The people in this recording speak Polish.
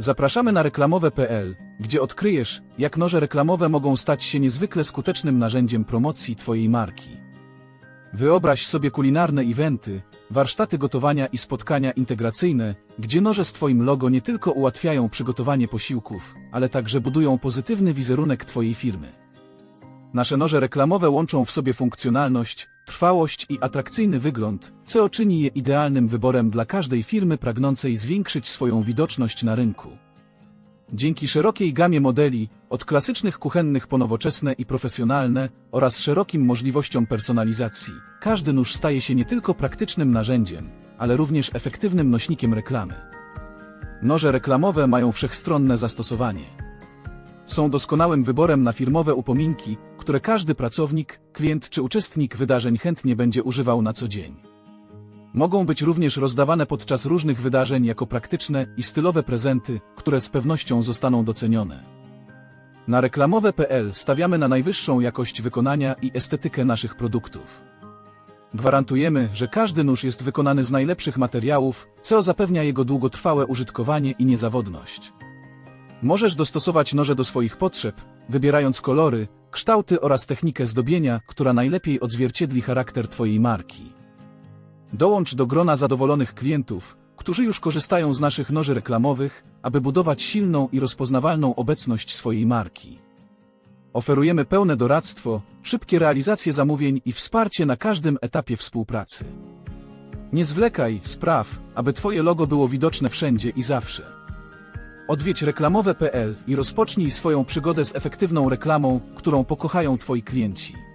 Zapraszamy na reklamowe.pl, gdzie odkryjesz, jak noże reklamowe mogą stać się niezwykle skutecznym narzędziem promocji Twojej marki. Wyobraź sobie kulinarne eventy, warsztaty gotowania i spotkania integracyjne, gdzie noże z Twoim logo nie tylko ułatwiają przygotowanie posiłków, ale także budują pozytywny wizerunek Twojej firmy. Nasze noże reklamowe łączą w sobie funkcjonalność, trwałość i atrakcyjny wygląd, co czyni je idealnym wyborem dla każdej firmy pragnącej zwiększyć swoją widoczność na rynku. Dzięki szerokiej gamie modeli, od klasycznych kuchennych po nowoczesne i profesjonalne, oraz szerokim możliwościom personalizacji, każdy nóż staje się nie tylko praktycznym narzędziem, ale również efektywnym nośnikiem reklamy. Noże reklamowe mają wszechstronne zastosowanie. Są doskonałym wyborem na firmowe upominki, które każdy pracownik, klient czy uczestnik wydarzeń chętnie będzie używał na co dzień. Mogą być również rozdawane podczas różnych wydarzeń jako praktyczne i stylowe prezenty, które z pewnością zostaną docenione. Na reklamowe.pl stawiamy na najwyższą jakość wykonania i estetykę naszych produktów. Gwarantujemy, że każdy nóż jest wykonany z najlepszych materiałów, co zapewnia jego długotrwałe użytkowanie i niezawodność. Możesz dostosować noże do swoich potrzeb, wybierając kolory, kształty oraz technikę zdobienia, która najlepiej odzwierciedli charakter Twojej marki. Dołącz do grona zadowolonych klientów, którzy już korzystają z naszych noży reklamowych, aby budować silną i rozpoznawalną obecność swojej marki. Oferujemy pełne doradztwo, szybkie realizacje zamówień i wsparcie na każdym etapie współpracy. Nie zwlekaj, spraw, aby Twoje logo było widoczne wszędzie i zawsze. Odwiedź reklamowe.pl i rozpocznij swoją przygodę z efektywną reklamą, którą pokochają Twoi klienci.